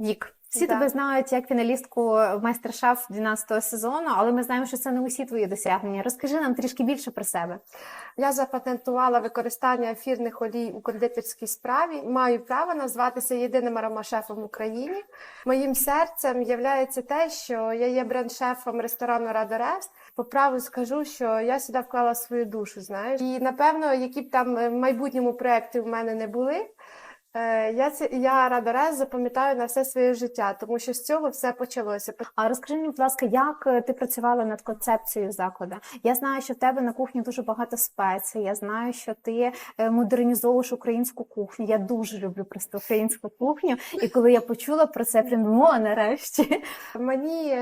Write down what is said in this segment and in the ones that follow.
Вік. Всі Да. тебе знають як фіналістку майстер-шеф 12-го сезону, але ми знаємо, що це не усі твої досягнення. Розкажи нам трішки більше про себе. Я запатентувала використання ефірних олій у кондитерській справі. Маю право назватися єдиним аромашефом в Україні. Моїм серцем є те, що я є бренд-шефом ресторану Радорест. По праву скажу, що я сюди вклала свою душу. Знаєш, і напевно, які б там е, в майбутньому проекти в мене не були. Е, Я це я Радорест запам'ятаю на все своє життя, тому що з цього все почалося. А розкажи мені, будь ласка, як е, ти працювала над концепцією закладу? Я знаю, що в тебе на кухні дуже багато спецій. Я знаю, що ти е, модернізовуєш українську кухню. Я дуже люблю просто українську кухню. І коли я почула про це, прям о, нарешті. Мені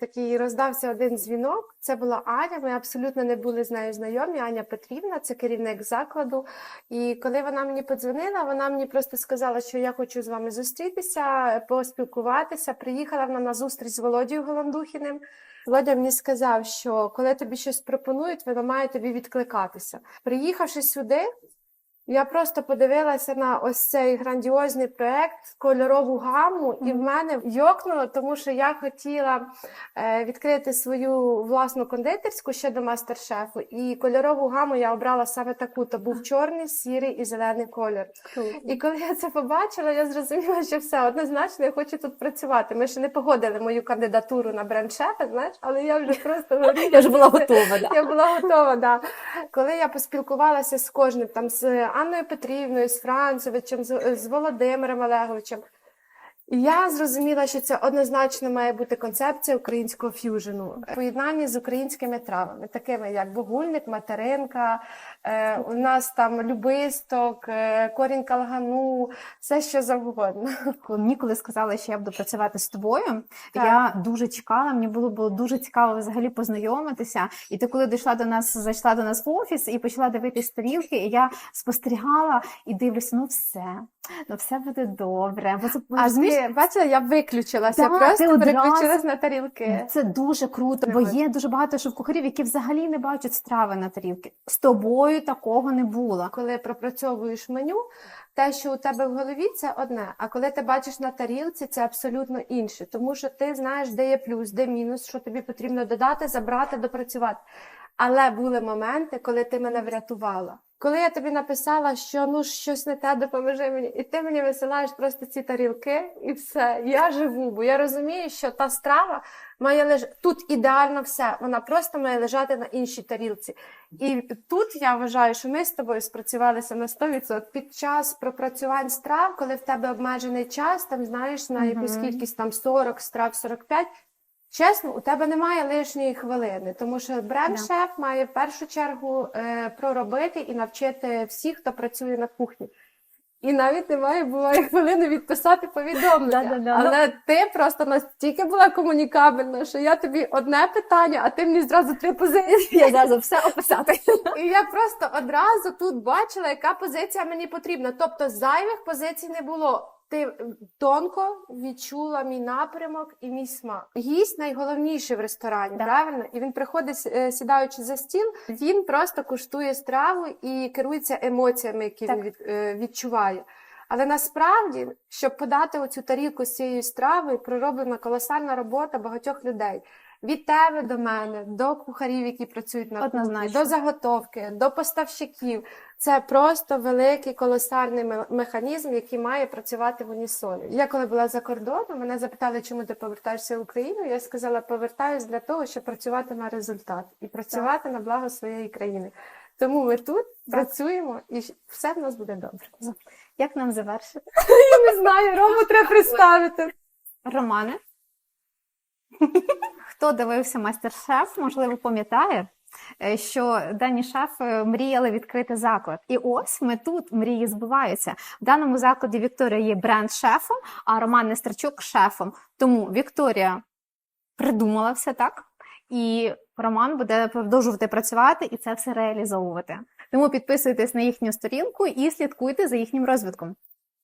такий роздався один дзвінок. Це була Аня. Ми абсолютно не були з нею знайомі. Аня Петрівна, це керівник закладу. І коли вона мені подзвонила, вона мені просто сказала, що я хочу з вами зустрітися, поспілкуватися. Приїхала вона на зустріч з Володією Голандухіним. Володя мені сказав, що коли тобі щось пропонують, воно має тобі відкликатися. Приїхавши сюди, я просто подивилася на ось цей грандіозний проект, кольорову гаму, і в мене йокнуло, тому що я хотіла е, відкрити свою власну кондитерську ще до мастер-шефу. І кольорову гаму я обрала саме таку: то був чорний, сірий і зелений колір. І коли я це побачила, я зрозуміла, що все однозначно я хочу тут працювати. Ми ще не погодили мою кандидатуру на бренд-шефа, знаєш, але я вже просто. Я вже була готова. Я була готова, да. Коли я поспілкувалася з кожним, там з Анною Петрівною, з Францевичем, з, з Володимиром Олеговичем, я зрозуміла, що це однозначно має бути концепція українського ф'южену, поєднання з українськими травами, такими як богульник, материнка, е, у нас там любисток, е, корінь калгану, все що завгодно. Коли мені коли сказали, що я буду працювати з тобою, Так. я дуже чекала. Мені було, було дуже цікаво взагалі познайомитися. І ти, коли дійшла до нас, зайшла до нас в офіс і почала дивитись тарілки, і я спостерігала і дивлюся, ну все, ну все буде добре. Бо це А ти бачила, я виключилася, Да, просто одразу- переключилась на тарілки. Це дуже круто, бо є дуже багато шеф-кухарів, які взагалі не бачать страви на тарілки. З тобою такого не було. коли пропрацьовуєш меню, те, що у тебе в голові, це одне. А коли ти бачиш на тарілці, це абсолютно інше. Тому що ти знаєш, де є плюс, де мінус, що тобі потрібно додати, забрати, допрацювати. Але були моменти, коли ти мене врятувала. Коли я тобі написала, що ну щось не те, допоможи мені, і ти мені висилаєш просто ці тарілки, і все. Я живу, бо я розумію, що та страва має леж... тут ідеально все. Вона просто має лежати на іншій тарілці. І тут я вважаю, що ми з тобою спрацювалися на 100%. Під час пропрацювань страв, коли в тебе обмежений час, там знаєш на якусь кількість там 40 страв, 45, Чесно, у тебе немає лишньої хвилини, тому що бренд-шеф має в першу чергу е, проробити і навчити всіх, хто працює на кухні. І навіть немає буває хвилини відписати повідомлення. Да-да-да. Але ти просто настільки була комунікабельна, що я тобі одне питання, а ти мені зразу три позиції. Я зразу все описати. І я просто одразу тут бачила, яка позиція мені потрібна. Тобто зайвих позицій не було. Ти тонко відчула мій напрямок і мій смак. Гість найголовніший в ресторані, Да. правильно? І він приходить, е, сідаючи за стіл, він просто куштує страву і керується емоціями, які Так. він е, відчуває. Але насправді, щоб подати оцю тарілку з цією стравою, пророблена колосальна робота багатьох людей. Від тебе до мене, до кухарів, які працюють на кухні, до заготовки, до поставщиків. Це просто великий колосальний механізм, який має працювати в унісоні. Я коли була за кордоном, мене запитали, чому ти повертаєшся в Україну. Я сказала, повертаюсь для того, щоб працювати на результат і працювати на благо своєї країни. Тому ми тут працюємо, і все в нас буде добре. Як нам завершити? Я не знаю, Рому треба представити. Романе. Хто дивився майстер-шеф, можливо, пам'ятає, е, що дані шефи мріяли відкрити заклад. І ось ми тут мрії збуваються. В даному закладі Вікторія є бренд-шефом, а Роман Нестерчук шефом. Тому Вікторія придумала все так. І Роман буде продовжувати працювати і це все реалізовувати. Тому підписуйтесь на їхню сторінку і слідкуйте за їхнім розвитком.